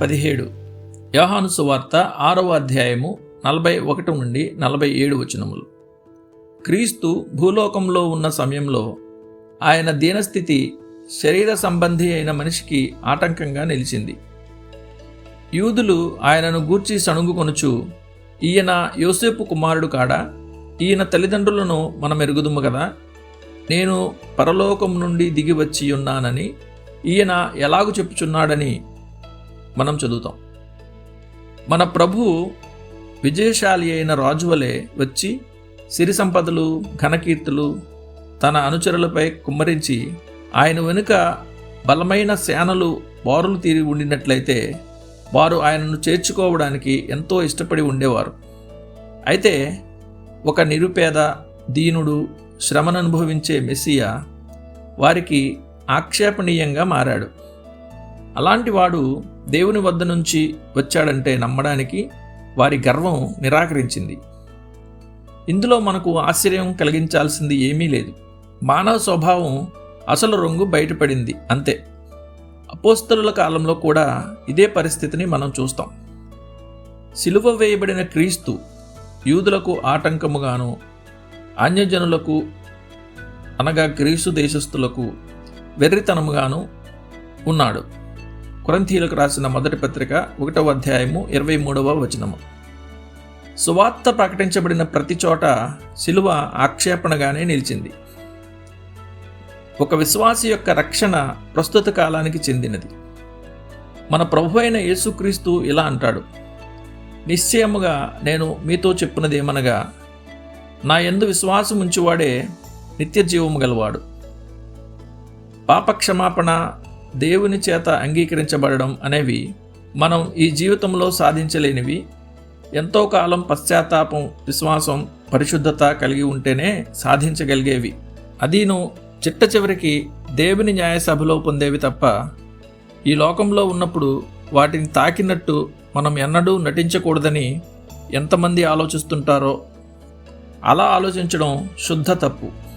పదిహేడు. యోహాను సువార్త ఆరవ అధ్యాయము నలభై ఒకటి నుండి నలభై ఏడు వచనములు. క్రీస్తు భూలోకంలో ఉన్న సమయంలో ఆయన దీనస్థితి శరీర సంబంధి అయిన మనిషికి ఆటంకంగా నిలిచింది. యూదులు ఆయనను గూర్చి సణుగుకొనుచు ఈయన యోసేపు కుమారుడు కాడా? ఈయన తల్లిదండ్రులను మనం ఎరుగుదుము కదా నేను పరలోకం నుండి దిగి వచ్చి ఉన్నానని ఈయన ఎలాగు చెప్పుచున్నాడని మనం చదువుతాం. మన ప్రభు విజయశాలి అయిన రాజువలే వచ్చి సిరి సంపదలు ఘనకీర్తులు తన అనుచరులపై కుమ్మరించి ఆయన వెనుక బలమైన సేనలు బారులు తీరి ఉండినట్లయితే వారు ఆయనను చేర్చుకోవడానికి ఎంతో ఇష్టపడి ఉండేవారు. అయితే ఒక నిరుపేద దీనుడు శ్రమను అనుభవించే మెస్సియా వారికి ఆక్షేపణీయంగా మారాడు. అలాంటి వాడు దేవుని వద్ద నుంచి వచ్చాడంటే నమ్మడానికి వారి గర్వం నిరాకరించింది. ఇందులో మనకు ఆశ్చర్యం కలిగించాల్సింది ఏమీ లేదు. మానవ స్వభావం అసలు రంగు బయటపడింది అంతే. అపోస్తలుల కాలంలో కూడా ఇదే పరిస్థితిని మనం చూస్తాం. సిలువ వేయబడిన క్రీస్తు యూదులకు ఆటంకముగాను అన్యజనులకు అనగా గ్రీసు దేశస్థులకు వెర్రితనముగాను ఉన్నాడు. కొరంథీలకు రాసిన మొదటి పత్రిక ఒకటవ అధ్యాయము ఇరవై మూడవ వచనము. సువార్త ప్రకటించబడిన ప్రతి చోట శిలువ ఆక్షేపణగానే నిలిచింది. ఒక విశ్వాసి యొక్క రక్షణ ప్రస్తుత కాలానికి చెందినది. మన ప్రభు అయిన యేసుక్రీస్తు ఇలా అంటాడు నిశ్చయముగా నేను మీతో చెప్పున్నదేమనగా నా ఎందు విశ్వాసం ఉంచువాడే నిత్య జీవము గలవాడు. పాపక్షమాపణ దేవుని చేత అంగీకరించబడడం అనేవి మనం ఈ జీవితంలో సాధించలేనివి. ఎంతో కాలం పశ్చాత్తాపం విశ్వాసం పరిశుద్ధత కలిగి ఉంటేనే సాధించగలిగేవి. అదీను చిట్ట చివరికి దేవుని న్యాయసభలో పొందేవి తప్ప ఈ లోకంలో ఉన్నప్పుడు వాటిని తాకినట్టు మనం ఎన్నడూ నటించకూడదని ఎంతమంది ఆలోచిస్తుంటారో అలా ఆలోచించడం శుద్ధ తప్పు.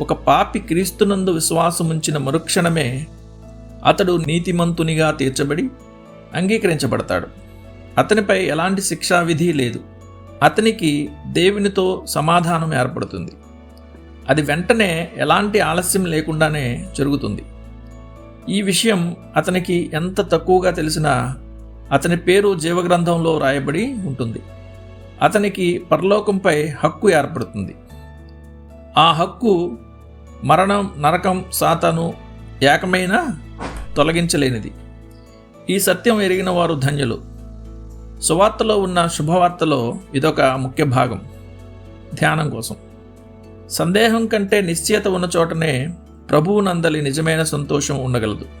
ఒక పాపి క్రీస్తునందు విశ్వాసముంచిన మరుక్షణమే అతడు నీతిమంతునిగా తీర్చబడి అంగీకరించబడతాడు. అతనిపై ఎలాంటి శిక్షా విధి లేదు. అతనికి దేవునితో సమాధానం ఏర్పడుతుంది. అది వెంటనే ఎలాంటి ఆలస్యం లేకుండానే జరుగుతుంది. ఈ విషయం అతనికి ఎంత తక్కువగా తెలిసినా అతని పేరు జీవగ్రంథంలో రాయబడి ఉంటుంది. అతనికి పరలోకంపై హక్కు ఏర్పడుతుంది. ఆ హక్కు మరణం నరకం సాతను ఏకమైన తొలగించలేనిది. ఈ సత్యం ఎరిగిన వారు ధన్యులు. సువార్తలో ఉన్న శుభవార్తలో ఇదొక ముఖ్య భాగం. ధ్యానం కోసం. సందేహం కంటే నిశ్చయత ఉన్న చోటనే ప్రభువునందలి నిజమైన సంతోషం ఉండగలదు.